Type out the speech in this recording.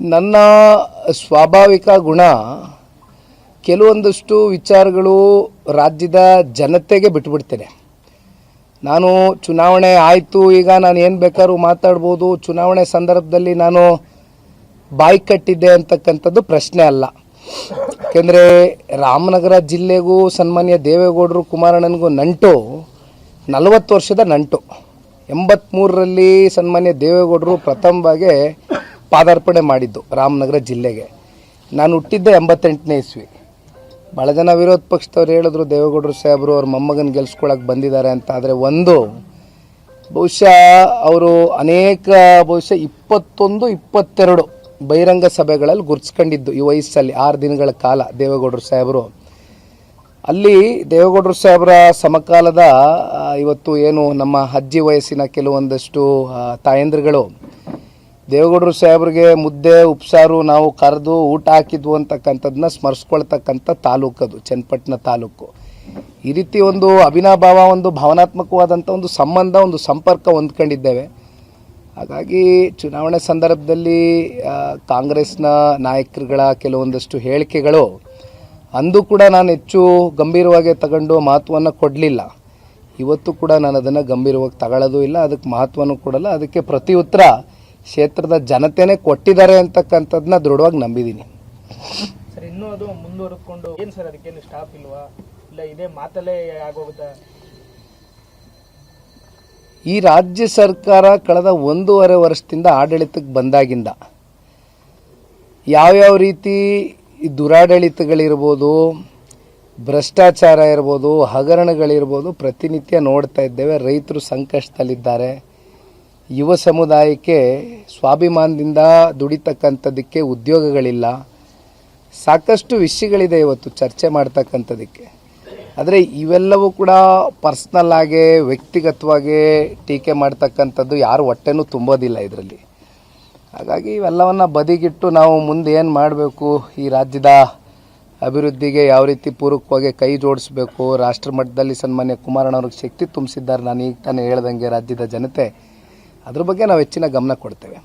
ನನ್ನ ಸ್ವಾಭಾವಿಕ ಗುಣ ಕೆಲವೊಂದಷ್ಟು ವಿಚಾರಗಳು ರಾಜ್ಯದ ಜನತೆಗೆ ಬಿಟ್ಬಿಡ್ತೇನೆ. ನಾನು ಚುನಾವಣೆ ಆಯಿತು, ಈಗ ನಾನು ಏನು ಬೇಕಾದ್ರೂ ಮಾತಾಡ್ಬೋದು. ಚುನಾವಣೆ ಸಂದರ್ಭದಲ್ಲಿ ನಾನು ಬಾಯಿ ಕಟ್ಟಿದ್ದೆ ಅಂತಕ್ಕಂಥದ್ದು ಪ್ರಶ್ನೆ ಅಲ್ಲ. ಯಾಕೆಂದರೆ ರಾಮನಗರ ಜಿಲ್ಲೆಗೂ ಸನ್ಮಾನ್ಯ ದೇವೇಗೌಡರು ಕುಮಾರಣ್ಣನಿಗೂ ನಂಟು, ನಲವತ್ತು ವರ್ಷದ ನಂಟು. ಎಂಬತ್ತ್ಮೂರರಲ್ಲಿ ಸನ್ಮಾನ್ಯ ದೇವೇಗೌಡರು ಪ್ರಥಮವಾಗಿ ಪಾದಾರ್ಪಣೆ ಮಾಡಿದ್ದು ರಾಮನಗರ ಜಿಲ್ಲೆಗೆ. ನಾನು ಹುಟ್ಟಿದ್ದೆ ಎಂಬತ್ತೆಂಟನೇ ಇಸ್ವಿ. ಭಾಳ ಜನ ವಿರೋಧ ಪಕ್ಷದವ್ರು ಹೇಳಿದ್ರು, ದೇವೇಗೌಡರು ಸಾಹೇಬರು ಅವ್ರ ಮೊಮ್ಮಗನ ಗೆಲ್ಸ್ಕೊಳಕ್ಕೆ ಬಂದಿದ್ದಾರೆ ಅಂತ ಆದರೆ ಒಂದು, ಬಹುಶಃ ಅವರು ಅನೇಕ, ಬಹುಶಃ ಇಪ್ಪತ್ತೊಂದು, ಇಪ್ಪತ್ತೆರಡು ಬಹಿರಂಗ ಸಭೆಗಳಲ್ಲಿ ಗುರ್ಸ್ಕೊಂಡಿದ್ದು ಈ ವಯಸ್ಸಲ್ಲಿ, ಆರು ದಿನಗಳ ಕಾಲ ದೇವೇಗೌಡರು ಸಾಹೇಬರು. ಅಲ್ಲಿ ದೇವೇಗೌಡರು ಸಾಹೇಬರ ಸಮಕಾಲದ ಇವತ್ತು ಏನು ನಮ್ಮ ಅಜ್ಜಿ ವಯಸ್ಸಿನ ಕೆಲವೊಂದಷ್ಟು ತಾಯಂದ್ರುಗಳು ದೇವೇಗೌಡರು ಸಾಹೇಬ್ರಿಗೆ ಮುದ್ದೆ, ಉಪ್ಸಾರು ನಾವು ಕರೆದು ಊಟ ಹಾಕಿದ್ವು ಅಂತಕ್ಕಂಥದ್ದನ್ನ ಸ್ಮರಿಸ್ಕೊಳ್ತಕ್ಕಂಥ ತಾಲೂಕು ಅದು, ಚನ್ನಪಟ್ಟಣ ತಾಲೂಕು. ಈ ರೀತಿ ಒಂದು ಅಭಿನಾಭಾವ ಒಂದು ಭಾವನಾತ್ಮಕವಾದಂಥ ಒಂದು ಸಂಬಂಧ, ಒಂದು ಸಂಪರ್ಕ ಹೊಂದ್ಕೊಂಡಿದ್ದೇವೆ. ಹಾಗಾಗಿ ಚುನಾವಣೆ ಸಂದರ್ಭದಲ್ಲಿ ಕಾಂಗ್ರೆಸ್ನ ನಾಯಕರುಗಳ ಕೆಲವೊಂದಷ್ಟು ಹೇಳಿಕೆಗಳು, ಅಂದು ಕೂಡ ನಾನು ಹೆಚ್ಚು ಗಂಭೀರವಾಗಿ ತಗೊಂಡು ಮಹತ್ವವನ್ನು ಕೊಡಲಿಲ್ಲ. ಇವತ್ತು ಕೂಡ ನಾನು ಅದನ್ನು ಗಂಭೀರವಾಗಿ ತಗೊಳ್ಳೋದು ಇಲ್ಲ, ಅದಕ್ಕೆ ಮಹತ್ವನೂ ಕೊಡಲ್ಲ, ಅದಕ್ಕೆ ಪ್ರತಿ ಉತ್ತರ ಕ್ಷೇತ್ರದ ಜನತೆನೇ ಕೊಟ್ಟಿದ್ದಾರೆ ಅಂತಕ್ಕಂಥದ್ದನ್ನ ದೃಢವಾಗಿ ನಂಬಿದ್ದೀನಿ. ಸರ್ ಇನ್ನೂ ಅದು ಮುಂದುವರೆಕೊಂಡು ಏನು ಸರ್ ಅದಕ್ಕೇನು ಸ್ಟಾಪ್ ಇಲ್ವಾ? ಇಲ್ಲ ಇದೇ ಮಾತಲ್ಲೇ ಆಗೋಗುತ್ತಾ? ಈ ರಾಜ್ಯ ಸರ್ಕಾರ ಕಳೆದ ಒಂದೂವರೆ ವರ್ಷದಿಂದ ಆಡಳಿತಕ್ಕೆ ಬಂದಾಗಿಂದ ಯಾವ್ಯಾವ ರೀತಿ ದುರಾಡಳಿತಗಳಿರ್ಬೋದು ಭ್ರಷ್ಟಾಚಾರ ಇರ್ಬೋದು ಹಗರಣಗಳಿರ್ಬೋದು ಪ್ರತಿನಿತ್ಯ ನೋಡ್ತಾ ಇದ್ದೇವೆ. ರೈತರು ಸಂಕಷ್ಟದಲ್ಲಿದ್ದಾರೆ. ಯುವ ಸಮುದಾಯಕ್ಕೆ ಸ್ವಾಭಿಮಾನದಿಂದ ದುಡಿತಕ್ಕಂಥದ್ದಕ್ಕೆ ಉದ್ಯೋಗಗಳಿಲ್ಲ. ಸಾಕಷ್ಟು ವಿಷಯಗಳಿದೆ ಇವತ್ತು ಚರ್ಚೆ ಮಾಡ್ತಕ್ಕಂಥದ್ದಕ್ಕೆ. ಆದರೆ ಇವೆಲ್ಲವೂ ಕೂಡ ಪರ್ಸ್ನಲ್ ಆಗಿ, ವ್ಯಕ್ತಿಗತವಾಗಿ ಟೀಕೆ ಮಾಡ್ತಕ್ಕಂಥದ್ದು ಯಾರು ಹೊಟ್ಟೆನೂ ತುಂಬೋದಿಲ್ಲ ಇದರಲ್ಲಿ. ಹಾಗಾಗಿ ಇವೆಲ್ಲವನ್ನು ಬದಿಗಿಟ್ಟು ನಾವು ಮುಂದೆ ಏನು ಮಾಡಬೇಕು? ಈ ರಾಜ್ಯದ ಅಭಿವೃದ್ಧಿಗೆ ಯಾವ ರೀತಿ ಪೂರಕವಾಗಿ ಕೈ ಜೋಡಿಸ್ಬೇಕು? ರಾಷ್ಟ್ರ ಮಟ್ಟದಲ್ಲಿ ಸನ್ಮಾನ್ಯ ಕುಮಾರಣ್ಣವ್ರಿಗೆ ಶಕ್ತಿ ತುಂಬಿಸಿದ್ದಾರೆ. ನಾನು ಈಗ ತಾನೇ ಹೇಳ್ದಂಗೆ ರಾಜ್ಯದ ಜನತೆ ಅದ್ರ ಬಗ್ಗೆ ನಾವು ಹೆಚ್ಚಿನ ಗಮನ ಕೊಡ್ತೇವೆ.